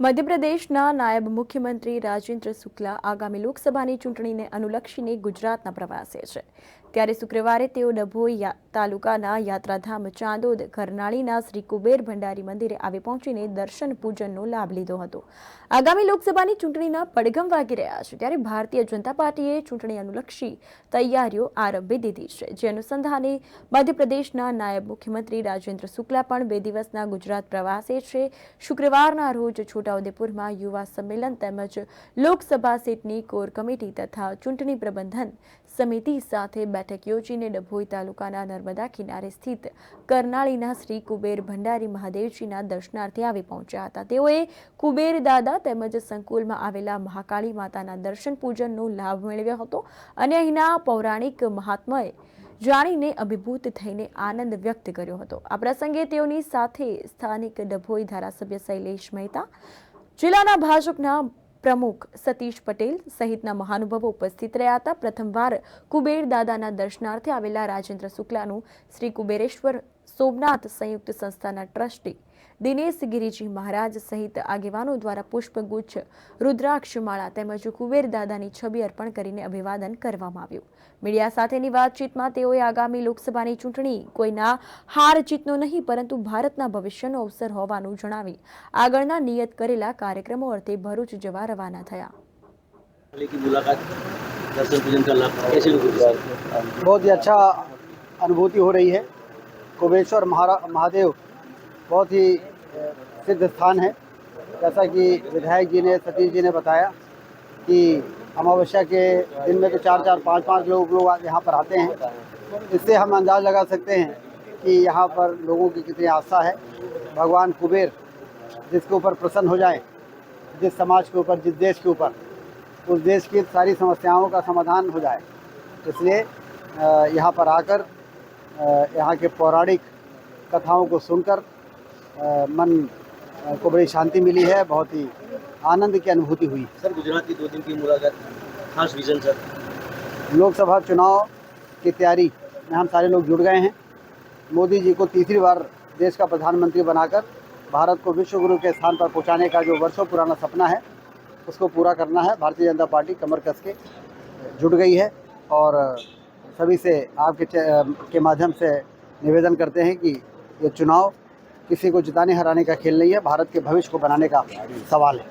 મધ્યપ્રદેશના નાયબ મુખ્યમંત્રી રાજેન્દ્ર શુક્લા આગામી લોકસભાની ચૂંટણીને અનુલક્ષીને ગુજરાતના પ્રવાસે છે. ત્યારે શુક્રવારે તેઓ ડભોઈ તાલુકાના યાત્રાધામ ચાંદોદ કરનાળીના શ્રી કુબેર ભંડારી મંદિરે આવી પહોંચીને દર્શન પૂજનનો લાભ લીધો હતો. આગામી લોકસભાની ચૂંટણીના પડઘમ વાગી રહ્યા છે ત્યારે ભારતીય જનતા પાર્ટીએ ચૂંટણી અનુલક્ષી તૈયારીઓ આરંભી દીધી છે. જે અનુસંધાને મધ્યપ્રદેશના નાયબ મુખ્યમંત્રી રાજેન્દ્ર શુક્લા પણ બે દિવસના ગુજરાત પ્રવાસે છે. શુક્રવારના રોજ છોટાઉદેપુરમાં યુવા સંમેલન તેમજ લોકસભા સીટની કોર કમિટી તથા ચૂંટણી પ્રબંધન સમિતિ સાથે બેઠક યોજીને ડભોઈ તાલુકાના નર્મદા કિનારે સ્થિત કરનાળીના શ્રી કુબેર ભંડારી મહાદેવજીના દર્શનાર્થે આવી પહોંચ્યા હતા. તેઓએ કુબેર દાદા તેમજ સંકુલમાં આવેલા મહાકાળી માતાના દર્શન પૂજનનો લાભ મેળવ્યો હતો અને અહીંના પૌરાણિક મહાત્માએ જાણીને અભિભૂત થઈને આનંદ વ્યક્ત કર્યો હતો. આ પ્રસંગે તેઓની સાથે સ્થાનિક ડભોઈ ધારાસભ્ય શૈલેષ મહેતા, જિલ્લાના ભાજપના પ્રમુખ સતીશ પટેલ સહિતના મહાનુભાવો ઉપસ્થિત રહ્યા હતા. પ્રથમવાર કુબેર દાદાના દર્શનાર્થે આવેલા રાજેન્દ્ર શુક્લાનું શ્રી કુબેરેશ્વર સોમનાથ સંયુક્ત સંસ્થાના ટ્રસ્ટી દિનેશ ગિરિજી મહારાજ સહિત આગેવાનો દ્વારા પુષ્પગુચ્છ રુદ્રાક્ષમાળા તેમજ કુબેર દાદાની છબી અર્પણ કરીને અભિવાદન કરવામાં આવ્યું મીડિયા સાથેની વાતચીતમાં તેઓએ આગામી લોકસભાની ચૂંટણી કોઈના હાર જીતનો નહીં પરંતુ ભારતના ભવિષ્યનો અવસર હોવાનું જણાવી આગળના નિયત કરેલા કાર્યક્રમો અર્થે ભરૂચ જવા રવાના થયા वाले की मुलाकात दर्शन पूजन का लाभ कैसे लोगों को बहुत ही अच्छा अनुभूति हो रही है कुबेश्वर महादेव बहुत ही सिद्ध स्थान है। जैसा कि विधायक जी ने, सतीश जी ने बताया कि अमावस्या के दिन में तो चार चार, पाँच पाँच लोग लोग यहाँ पर आते हैं। इससे हम अंदाज़ लगा सकते हैं कि यहाँ पर लोगों की कितनी आस्था है। भगवान कुबेर जिसके ऊपर प्रसन्न हो जाए, जिस समाज के ऊपर, जिस देश के ऊपर, उस देश की सारी समस्याओं का समाधान हो जाए। इसलिए यहाँ पर आकर यहाँ के पौराणिक कथाओं को सुनकर मन को बड़ी शांति मिली है बहुत ही आनंद की अनुभूति हुई। सर गुजरात की दो दिन की मुलाकात खास विजन सर। लोकसभा चुनाव की तैयारी में हम सारे लोग जुड़ गए हैं। मोदी जी को तीसरी बार देश का प्रधानमंत्री बनाकर भारत को विश्व गुरु के स्थान पर पहुँचाने का जो वर्षों पुराना सपना है उसको पूरा करना है। भारतीय जनता पार्टी कमर कस के जुट गई है और सभी से आपके चे- के माध्यम से निवेदन करते हैं कि ये चुनाव किसी को जिताने हराने का खेल नहीं है भारत के भविष्य को बनाने का सवाल है